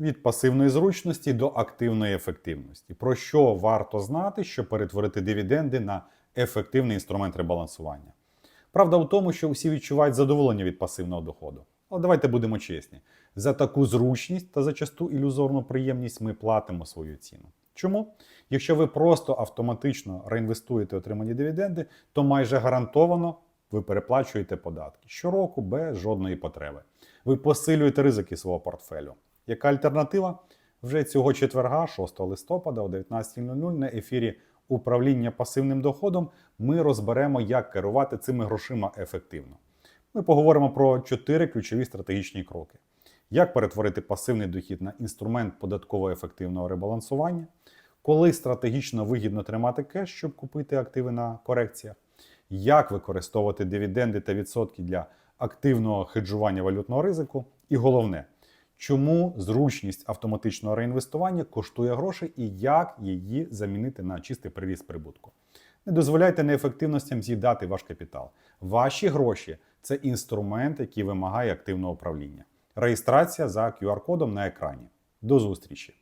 від пасивної зручності до активної ефективності. Про що варто знати, щоб перетворити дивіденди на ефективний інструмент ребалансування? Правда в тому, що всі відчувають задоволення від пасивного доходу. Але давайте будемо чесні: за таку зручність та зачасту ілюзорну приємність ми платимо свою ціну. Чому? Якщо ви просто автоматично реінвестуєте отримані дивіденди, то майже гарантовано ви переплачуєте податки щороку без жодної потреби. Ви посилюєте ризики свого портфелю. Яка альтернатива? Вже цього четверга, 6 листопада о 19.00 на ефірі управління пасивним доходом ми розберемо, як керувати цими грошима ефективно. Ми поговоримо про чотири ключові стратегічні кроки: як перетворити пасивний дохід на інструмент податково ефективного ребалансування, коли стратегічно вигідно тримати кеш, щоб купити активи на корекціях, як використовувати дивіденди та відсотки для активного хеджування валютного ризику, і головне, чому зручність автоматичного реінвестування коштує грошей і як її замінити на чистий приріст прибутку. Не дозволяйте неефективностям з'їдати ваш капітал. Ваші гроші це інструмент, який вимагає активного управління. Реєстрація за QR-кодом на екрані. До зустрічі!